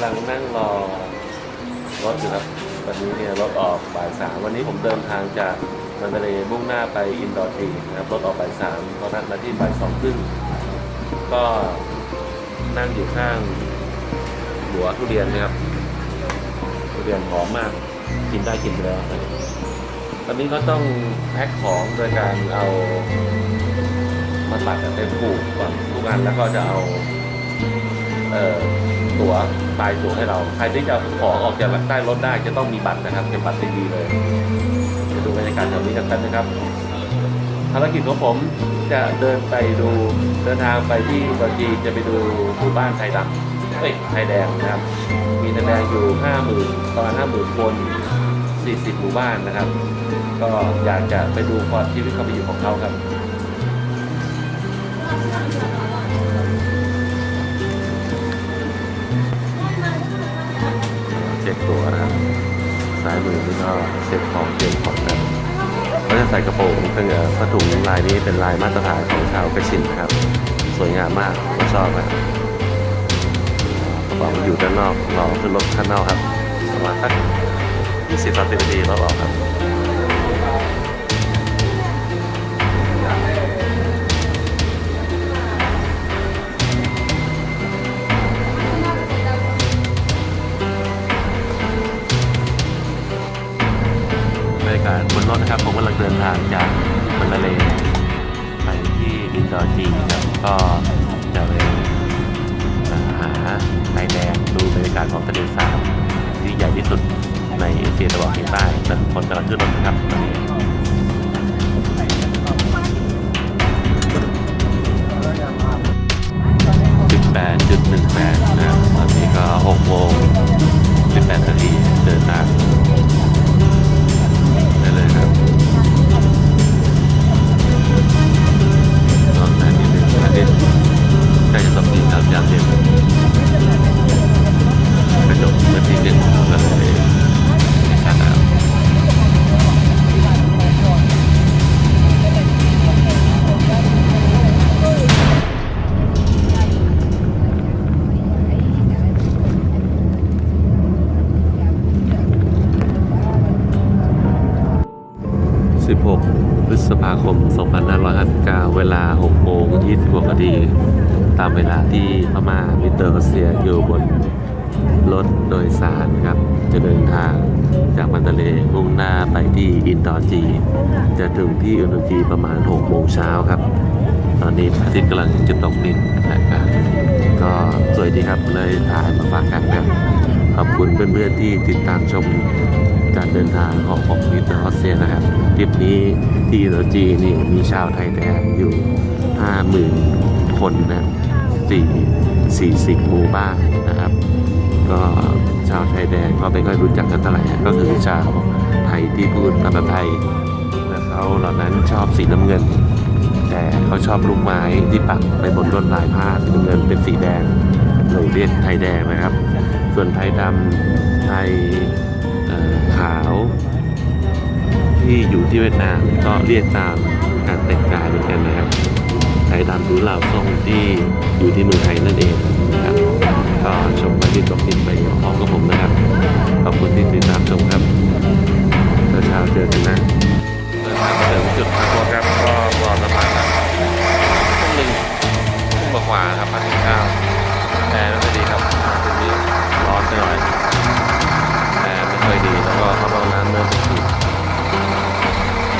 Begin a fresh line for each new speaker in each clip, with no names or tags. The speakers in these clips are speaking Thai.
ำลังนั่งรอรถอยู่ครับวันนี้เนี่ยรถออกบ่ายสามวันนี้ผมเดินทางจากมันทะเลมุ่งหน้าไปอินดอร์จีนะครับรถออกบ่ายสามเขานัดมาที่บ่ายสองครึ่งก็นั่งอยู่ข้างหัวทุเรียนนะครับทุเรียนหอมมากกินได้กินไปแล้วตอนนี้ก็ต้องแพ็คของโดยการเอามาตัดเป็นผูกก่อนทุกอันแล้วก็จะเอาเอ่อ ตั๋วปลายตั๋วให้เรา ใครที่จะเอาของออกจากใต้รถได้จะต้องมีบัตรนะครับเป็นบัตรดีๆเลยจะดูบรรยากาศแถวนี้กันนะครับภารกิจของผมจะเดินไปดูเดินทางไปที่บอจีจะไปดูหมู่บ้านไทยดำเอ้ยไทยแดงนะครับ มีไทยแดงอยู่ห้าหมื่นประมาณห้าหมื่นคนสี่สิบหมู่บ้านนะครับ ก็อยากจะไปดูความชีวิตความเป็นอยู่ของเขาครับ ตัวนะครับซ้ายมือนี่ก็เซ็ตของเตรียมของนก็จะใส่กระโปรงเพื่อผ้าถุงลายนี้เป็นลายมาตรฐานของชาวกระชินนะครับ สวยงามมากผมชอบนะครับกระเป๋าอยู่ด้านนอกรอขึ้นรถข้างนอกครับประมาณสัก20 30นาทีรถออกครับ กาศบนรถนะครับ ผมกำลังเดินทางจากมันมาเลไปที่อินโดจีนครับก็จะไปหาไทยแดงดูบรรยากาศของทะเลสาบที่ใหญ่ที่สุดในเอเชียตะวันออกเฉียงใต้และทุกคนกำลังขึ้นรถนะครับตอนนี้18.18นะตอนนี้ก็6โมง18นาทีเดินทาง ใกล้จะตกดินครับยามเย็นกระจกเมื่อที่หนึ่งก็เลย ดอร์จี จะถึงที่อินดจีประมาณ6โมงเช้าครับ ตอนนี้พระอาทิตย์กำลังจะตกดินนะครับก็สวยดีครับเลยถ่ายมาฝากกันครับ ขอบคุณเพื่อนๆที่ติดตามชมการเดินทางของผมมิสเตอร์ออสเซียนะครับทริปนี้ที่อินโดจีนนี่มีชาวไทยแดงอยู่50,000คนนะ4 40หมู่บ้านนะครับ ก็ชาวไทยแดงก็ไม่ค่อยรู้จักกันเท่าไหร่ก็คือชาวไทยที่พูดภาษาไทยและเขาเหล่านั้นชอบสีน้ำเงิน แต่เขาชอบลูกไม้ที่ปักไปบนลวดลายผ้าสีน้ำเงินเป็นสีแดงเลยเรียกไทยแดงนะครับ ส่วนไทยดำไทยขาว ที่อยู่ที่เวียดนามก็เรียกตามการแต่งกายเหมือนกันนะครับ ไทยดำหรือเหล่าส่งที่อยู่ที่เมืองไทยนั่นเองนะครับ ก็ชมมาที่ตกดินไปพร้อมกับผมนะครับ ขอบคุณที่ติดตามชมครับเช้าเจอกันนะเดินทางจุดพักรถครับก็รอสะพานครับทุ่มหนึ่งทุ่มกว่าครับพักกินข้าวแอร์ไม่ค่อยดีครับทีนี้ร้อนไปหน่อยแอร์ไม่ค่อยดีแล้วก็เข้าห้องน้ำเริ่มเป็นขีด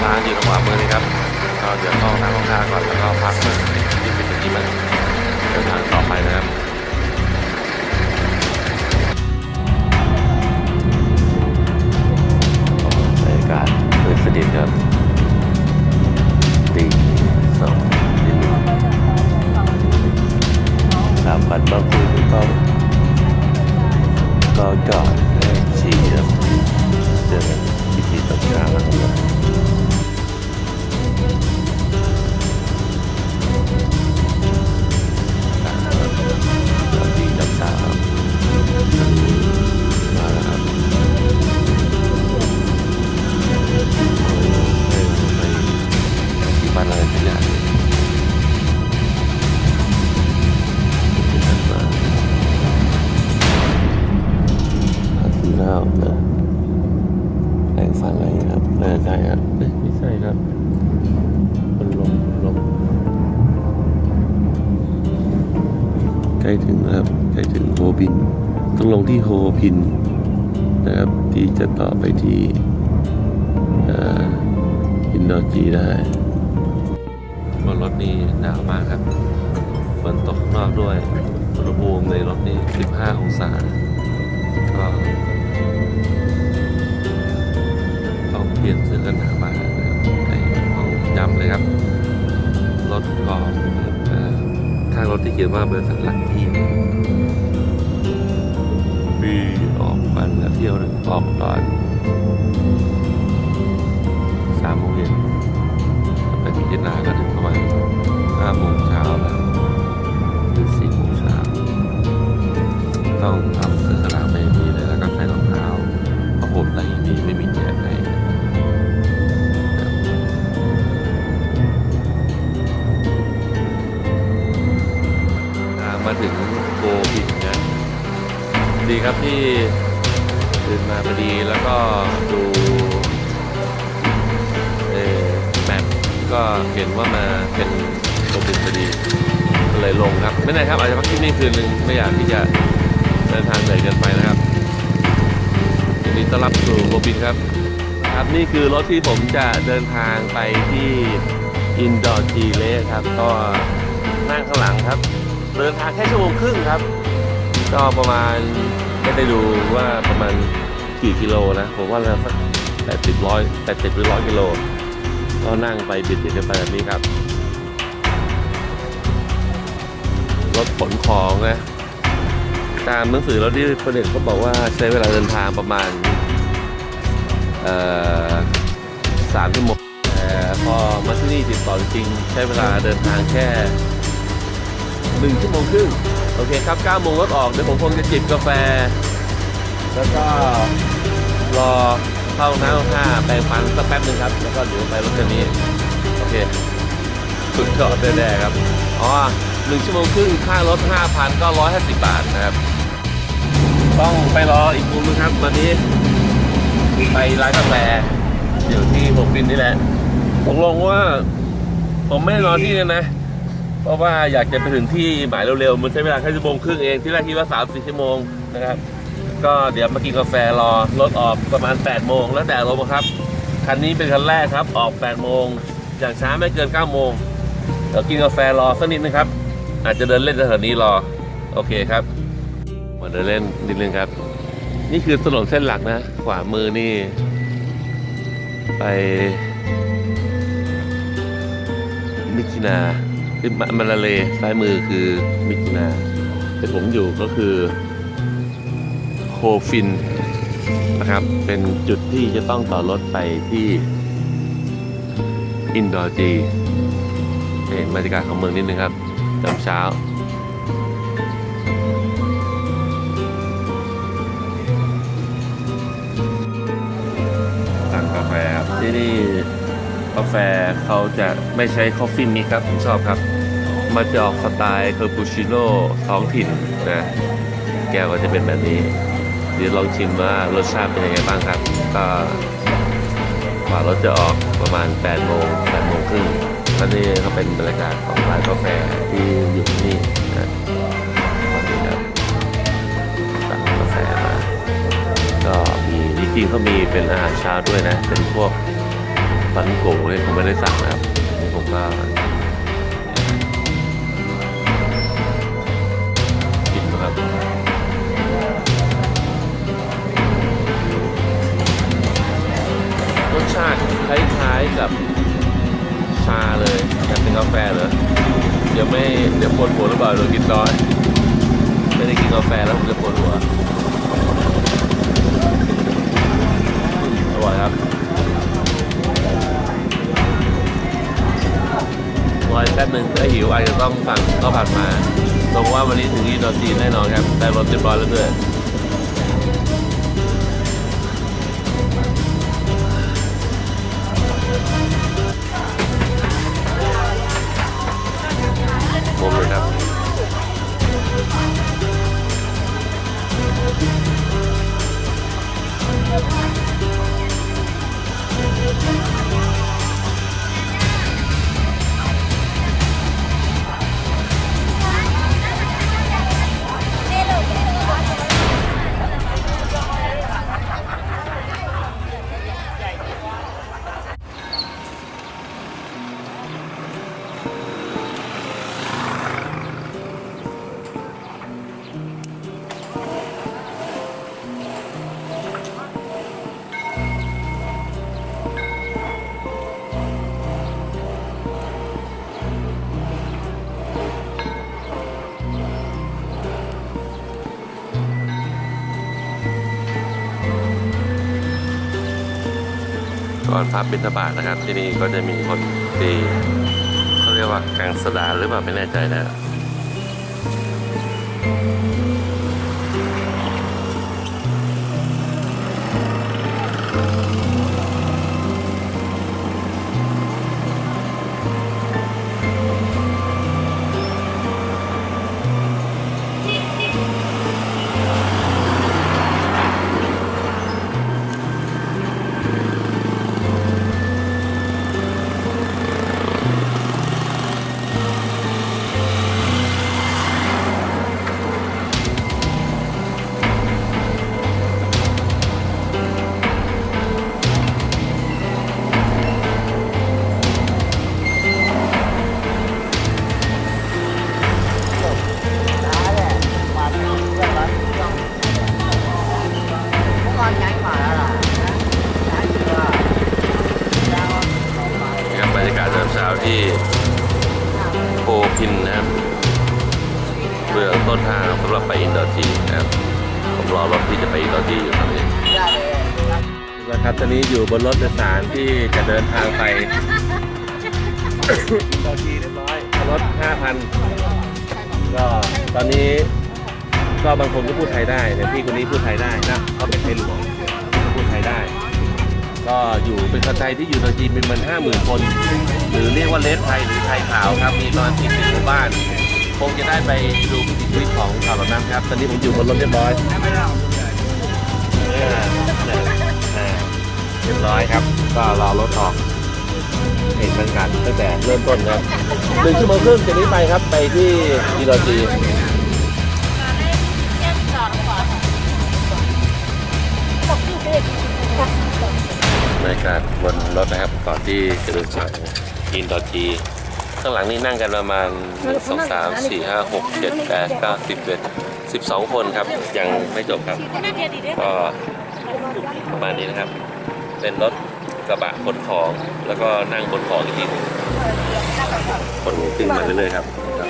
ร้านอยู่ตรงขวามือนี่ครับก็เดี๋ยวเข้าห้องน้ำห้องท่าก่อนแล้วก็พักเมื่อน เปิดสดีครับตีสองตีหนึ่งสามพันบางคุยก็ก็จอดและฉี่ครับเจอกันที่ที่ตอนเช้า พินนะครับที่จะต่อไปที่อินโดจีได้บนรถนี่หนาวมากครับฝนตกข้างนอกด้วยอุณหภูมิในรถนี่ 15 องศา ก็ต้องเปลี่ยนเสื้อกันหนาวมานะครับในห้องจำเลยครับ รถกองข้างรถที่เขียนว่าบริษัทลักกี้ ปีออกพันและเที่ยวหนึ่งออกตอนสามโมงเย็นไปพิจารณาก็ถึงประมาณห้าโมงเช้าแล้วหรือสี่โมงเช้าต้องทำเสื้อกันหนาวไม่มีเลยแล้วก็ใส่รองเท้าเพราะผมใส่อย่างนี้ไม่ ครับที่เดินมาพอดีแล้วก็ดูเอแมปก็เห็นว่ามาเป็นโกบินพอดีก็เลยลงครับ ไม่แน่ครับอาจจะพักที่นี่คืนนึงไม่อยากที่จะเดินทางเหนื่อยเกินไปนะครับยินดีต้อนรับสู่โรบินครับ ครับนี่คือรถที่ผมจะเดินทางไปที่อินดอร์จีเลสครับ ก็นั่งข้างหลังครับ เดินทางแค่ชั่วโมงครึ่งครับ ก็ประมาณ ไม่ได้ดูว่าประมาณกี่กิโลนะ ผมว่าแล้วสักแปดสิบร้อยแปดสิบหรือร้อยกิโล ก็นั่งไปบิดเบียดกันไปแบบนี้ครับ รถขนของนะ ตามหนังสือรถที่ผลิตเขาบอกว่าใช้เวลาเดินทางประมาณสามชั่วโมงแต่พอมาที่นี่ติดต่อจริงใช้เวลาเดินทางแค่หนึ่งชั่วโมงครึ่ง โอเคครับเก้าโมงรถออกเดี๋ยวผมคงจะจิบกาแฟ แล้วก็รอเข้าน้ำเข้าท่าแปรงฟันสักแป๊บหนึ่งครับ แล้วก็เดี๋ยวไปรถคันนี้ โอเค สุดยอดแน่ๆครับ อ๋อหนึ่งชั่วโมงครึ่งค่ารถห้าพันก็ร้อยห้าสิบบาทนะครับ ต้องไปรออีกมุมนึงครับวันนี้ ไปร้านกาแฟอยู่ที่หกบินนี่แหละตกลงว่า ผมไม่ได้รอที่นี่นะ เพราะว่าอยากจะไปถึงที่หมายเร็วๆ มันใช้เวลาแค่ชั่วโมงครึ่งเอง ที่แรกคิดว่าสามสี่ชั่วโมงนะครับ ก็เดี๋ยวมากินกาแฟรอ รถออกประมาณ8ปดโมงแล้วแต่ลมครับ คันนี้เป็นคันแรกครับ ออก8ปดโมง อย่างช้าไม่เกิน9ก้าโมงเดี๋ยวกินกาแฟรอสักนิดนึงครับ อาจจะเดินเล่นแถวนี้รอ โอเคครับ มาเดินเล่นนิดนึงครับ นี่คือถนนเส้นหลักนะ ขวามือนี่ ไปมิกินา คือมามาลาเลซ้ายมือคือมิกินาแต่ผมอยู่ก็คือโคฟินนะครับ เป็นจุดที่จะต้องต่อรถไปที่อินดอร์จีเห็นบรรยากาศของเมืองนิดนึงครับตอนเช้าสั่งกาแฟครับที่นี่กาแฟเขาจะไม่ใช้คอฟฟี่มิกครับ ผมชอบครับ มาจะออกสไตล์เคาปูชิโน่ท้องถิ่นนะ แก้วก็จะเป็นแบบนี้ เดี๋ยวลองชิมว่ารสชาติเป็นยังไงบ้างครับ ก็กว่ารถจะออกประมาณ8โมง8โมงครึ่งและนี่ก็เป็นบรรยากาศของร้านกาแฟที่อยู่ที่นี่นะตอนนี้ครับสั่งกาแฟมา ก็มีจริงๆเขามีเป็นอาหารเช้าด้วยนะ เป็นพวกปันโกะเลยผมไม่ได้สั่งนะครับนี่ผมก็ ครับ ก่อนพระบิณฑบาตนะครับ ที่นี่ก็จะมีคนตีเขาเรียกว่ากังสดาหรือเปล่าไม่แน่ใจนะ ก็บางคนก็พูดไทยได้แต่พี่คนนี้พูดไทยได้นะเขาเป็นไทยหลวงเขาพูดไทยได้ ก็อยู่เป็นคนไทยที่อยู่ในจีนเป็นมันห้าหมื่นคน หรือเรียกว่าเลสไทยหรือไทยขาวครับมีประมาณสี่สิบหมู่บ้านคงจะได้ไปดูวิถีชีวิตของชาวเหล่านั้นครับ ตอนนี้ผมอยู่บนรถเรียบร้อยเรียบร้อยครับ ก็รอรถออกเห็นบรรยากาศตั้งแต่เริ่มต้นครับหนึ่งชั่วโมงครึ่งจากนี้ไปครับไปที่อีโรจี บรรยากาศบนรถนะครับก่อนที่จะเดินทางอินโดจีข้างหลังนี่นั่งกันประมาณสองสามสี่ห้าหกเจ็ดแปดเก้าสิบเอ็ดสิบสองคนครับ ยังไม่จบครับ ก็ประมาณนี้นะครับ เป็นรถกระบะขนของ แล้วก็นั่งบนของอีกทีหนึ่งคนขึ้นมาเรื่อยๆครับ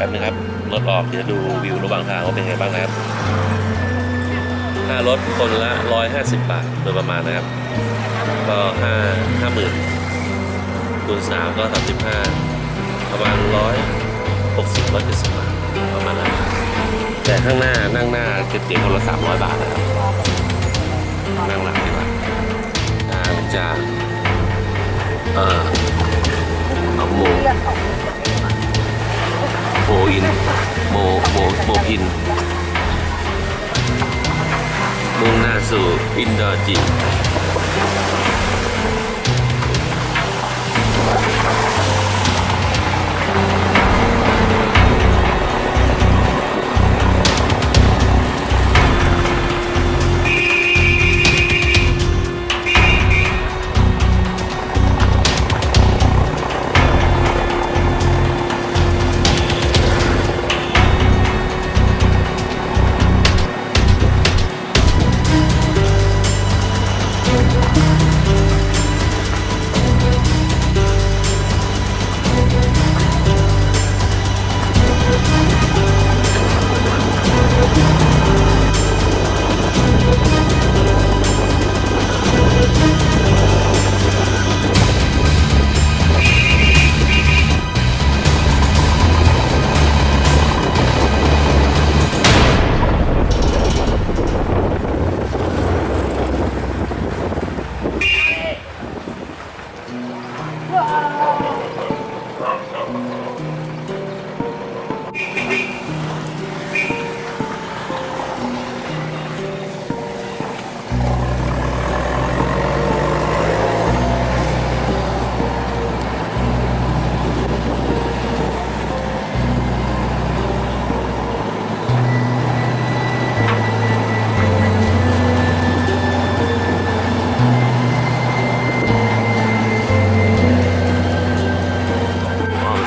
ป๊บนึงครับรถออกเดี๋ยวดูวิวระหว่างทางว่าเป็นไงบ้างนะครับค่ารถคนละ 150 บาทโดยประมาณนะครับ ก็ห้าห้าหมื่นคูณสามก็สามสิบห้าประมาณร้อยหกสิบร้อยเจ็ดสิบบาทประมาณนั้นแต่ข้างหน้านั่งหน้าจะเตียคนละสามร้อยบาทนะครับนั่งหลังดีกว่าทางจากเอ่อหนองมโม อินโมโมโมพิน มุ่งหน้าสู่อินโดจีน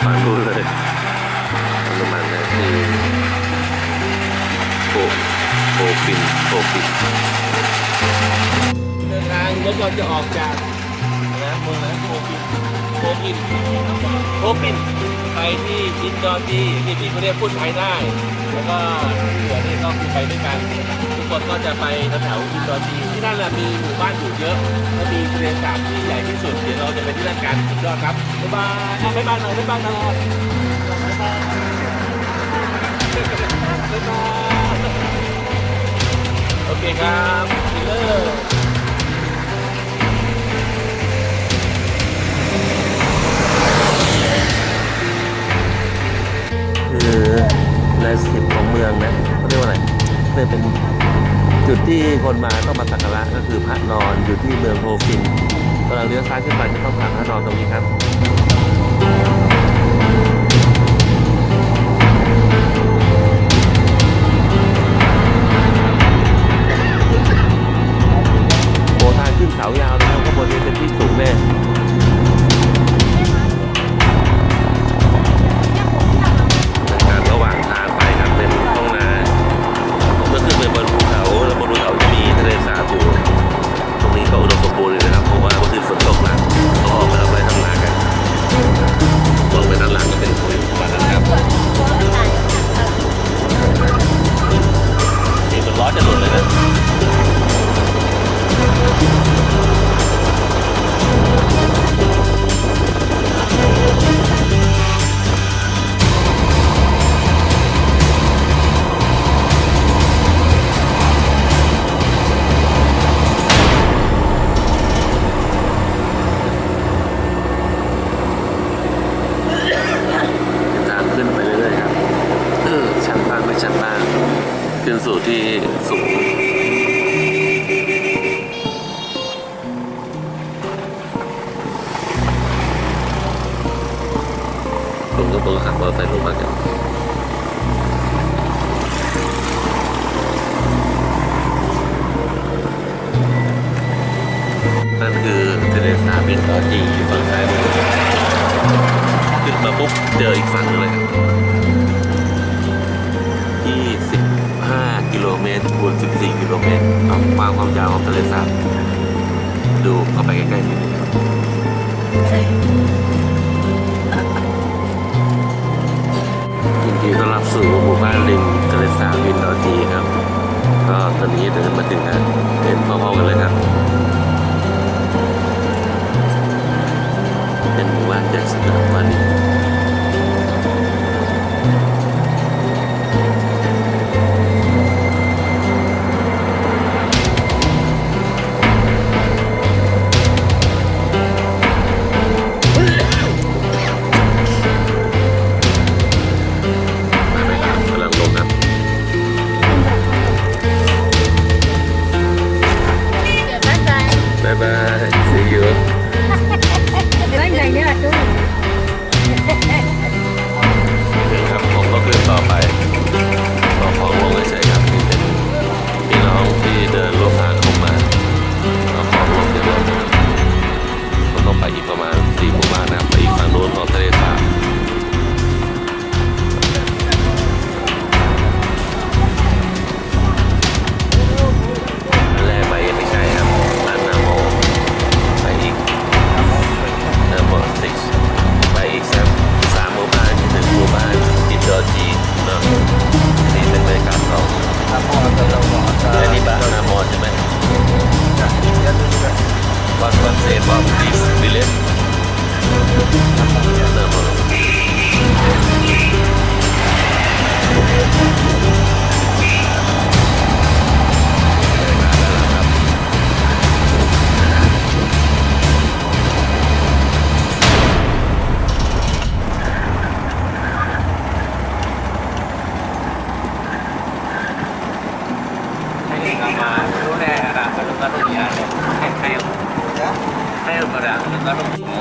มาดูเลยประมาณนั้นคือโปโปฟินโปฟินเดินทางรถเราจะออกจากนะเมืองนะโปฟินโปฟินโปฟินไปที่อินดอร์ดีที่พี่เขาเรียกพูดไทยได้ แล้วก็ที่เหลือนี่ก็คือไปด้วยกันทุกคนก็จะไปแถวๆอินโดนีที่นั่นแหละมีหมู่บ้านอยู่เยอะและมีทะเลสาบที่ใหญ่ที่สุดเดี๋ยวเราจะไปที่นั่นกันสุดยอดครับบ๊ายบายอะบ๊ายบายหน่อยบ๊ายบายหน่อยบ๊ายบายบ๊ายบายโอเคครับดีเล ในสิบของเมืองนะเขาเรียกว่าอะไรเลยเป็นจุดที่คนมาต้องมาสักการะก็คือพระนอนอยู่ที่เมืองโฮฟินกำลังเลี้ยวซ้ายขึ้นไปจะต้องผ่านพระนอนตรงนี้ครับโบทางขึ้นเขายาวนะครับข้างบนนี้เป็นที่สูงแน่ มาปุ๊บเจออีกฝั่งหนึงเลยครับ25กิโลเมตรคูณ14กิโลเมตรเอาความความยาวของทะเลสาบดูเข้าไปใกล้ๆนิ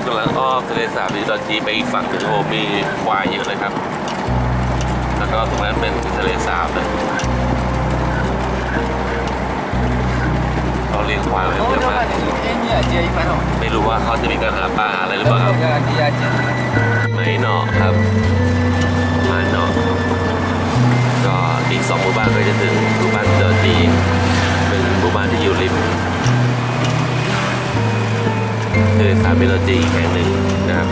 กำลังอ้อมทะเลสาบดีตอนจีไปอีกฝั่งหนึงโอ้มีควายเยอะเลยครับ แล้วก็ตรงนั้นเป็นทะเลสาบเลยเขาเลี้ยงควายไว้เยอะมากไม่รู้ว่าเขาจะมีการหาปลาหาอะไรหรือเปล่าครับไหนหนอครับมาหนอก็อีกสองหมู่บ้านก็จะถึงหมู่บ้านเจอจี มาที่อยู่ริมคือสามเมโลจีอีแห่งหนึ่งนะครับ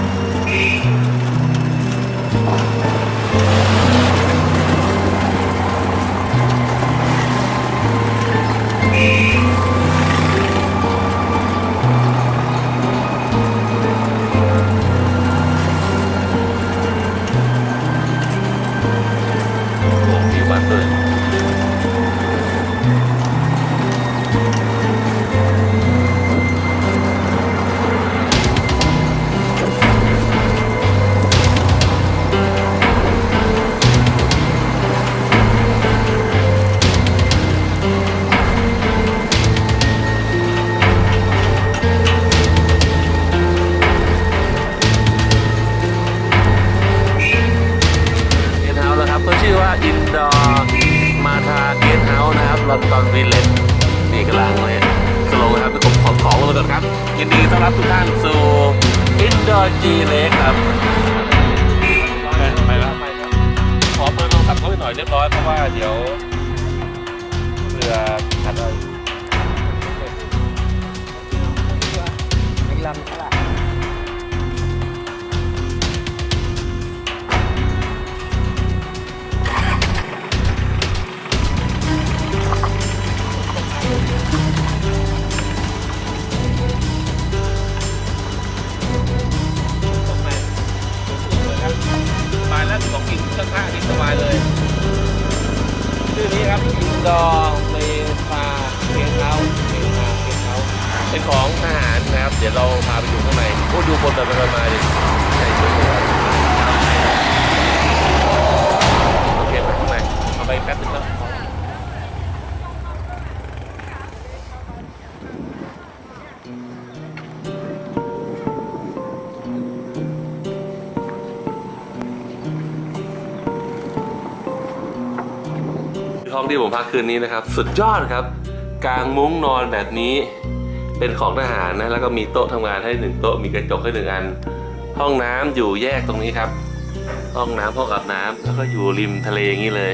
ลอนดอนวิลเลจนี่กำลังเลยสโลว์นะครับผมขอของลงมาก่อนครับยินดีต้อนรับทุกท่านสู่อินดอร์จีเลกครับไปแล้วไปครับขอเบอร์โทรศัพท์เขาไปหน่อยเรียบร้อยเพราะว่าเดี๋ยวเผื่อขัดอะไร
Mình
แล้วสองกิ่งข้างๆนี่สบายเลยชื่อนี้ครับอินดอร์เมฟาเพนเฮาเพนเฮาเพนเฮาเป็นของทหารนะครับ เดี๋ยวเราพาไปดูข้างในโอ้ดูคนแบบไปมาดิใส่ชุดเลยโอเคไปข้างในเอาไปแป๊บนึงแล้ว ที่ผมพักคืนนี้นะครับ สุดยอดครับ กลางมุ้งนอนแบบนี้ เป็นของทหารนะแล้วก็มีโต๊ะทำงานให้หนึ่งโต๊ะมีกระจกให้หนึ่งอัน ห้องน้ำอยู่แยกตรงนี้ครับ ห้องน้ำห้องอาบน้ำแล้วก็อยู่ริมทะเลอย่างนี้เลย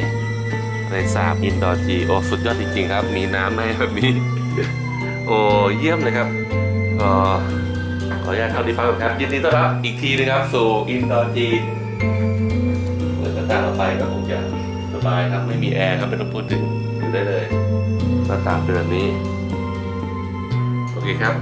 ในสามอินดอร์จีโอสุดยอดจริงๆครับ มีน้ำให้แบบนี้ โอ้เยี่ยมเลยครับก็ขออนุญาตเข้าที่พักก่อนครับยินดีต้อนรับอีกทีนะครับสู่อินดอร์จีเปิดหน้าต่างออกไปก็คงจะ บายครับ ไม่มีแอร์ครับไม่ต้องพูดถึงอยู่ได้เลยหน้าต่างเป็นแบบนี้ โอเคครับ